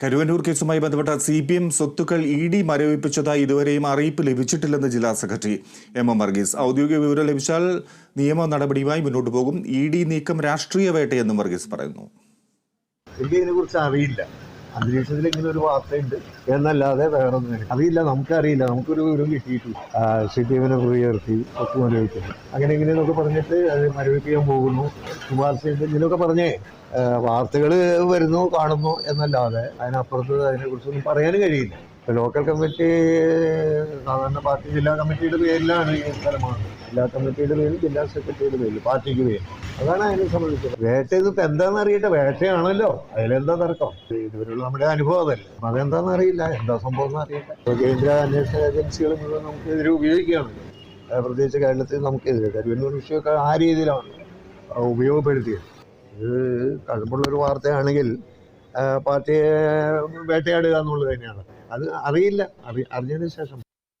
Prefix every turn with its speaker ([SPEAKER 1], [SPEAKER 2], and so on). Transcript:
[SPEAKER 1] കരുവന്നൂർ കേസുമായി ബന്ധപ്പെട്ട C P M സ്വത്തുക്കൾ ഇ ഡി മരവിപ്പിച്ചതായി ഇതുവരെയും അറിയിപ്പ് ലഭിച്ചിട്ടില്ലെന്ന് ജില്ലാ സെക്രട്ടറി എം എം വർഗീസ്. ഔദ്യോഗിക വിവരം ലഭിച്ചാൽ നിയമ നടപടിയുമായി മുന്നോട്ട് പോകും. ഇ ഡി നീക്കം രാഷ്ട്രീയ വേട്ടയെന്നും വർഗീസ് പറയുന്നു.
[SPEAKER 2] അറിയില്ല. അന്തരീക്ഷത്തിൽ ഇങ്ങനെ ഒരു വാർത്തയുണ്ട്. എന്നല്ലാതെ വേറെ ഒന്നും അറിയില്ല നമുക്കറിയില്ല. നമുക്കൊരു വിവരം കിട്ടിയിട്ടില്ല. സി പി എമ്മിനെ ഉയർത്തി ഒക്കെ അങ്ങനെ പറഞ്ഞിട്ട് അത് മരവിപ്പിക്കാൻ പോകുന്നു. ശുപാർശ ഇങ്ങനെയൊക്കെ പറഞ്ഞേ. വാർത്തകൾ വരുന്നു കാണുന്നു എന്നല്ലാതെ അതിനപ്പുറത്ത് അതിനെക്കുറിച്ചൊന്നും പറയാനും കഴിയില്ല. ലോക്കൽ കമ്മിറ്റി സാധാരണ പാർട്ടി ജില്ലാ കമ്മിറ്റിയുടെ പേരിലാണ് ഈ സ്ഥലമാണ് ജില്ലാ കമ്മിറ്റിയുടെ പേരിൽ ജില്ലാ സെക്രട്ടറിയുടെ പേരിൽ പാർട്ടിക്ക് പേര് അതാണ് അതിനെ സംബന്ധിച്ചത്. വേട്ട ഇതിപ്പോൾ എന്താണെന്ന് അറിയട്ടെ? വേട്ടയാണല്ലോ. അതിലെന്താ തർക്കം? ഇതുവരെയുള്ള നമ്മുടെ അനുഭവം അതല്ലേ. അപ്പൊ അറിയില്ല. എന്താ സംഭവം എന്ന് അറിയട്ടെ? കേന്ദ്ര അന്വേഷണ ഏജൻസികൾ മുഴുവൻ നമുക്കെതിരെ ഉപയോഗിക്കുകയാണല്ലോ പ്രത്യേകിച്ച് കേരളത്തിൽ നമുക്കെതിരെ കരുവന്നൂർ വിഷയമൊക്കെ ആ രീതിയിലാണ് ഉപയോഗപ്പെടുത്തിയത്. ഇത് കഴമ്പുള്ളൊരു വാർത്തയാണെങ്കിൽ പാർട്ടിയെ വേട്ടയാടുക എന്നുള്ളത് തന്നെയാണ്. അത് അറിയില്ല. അറി അറിഞ്ഞതിന് ശേഷം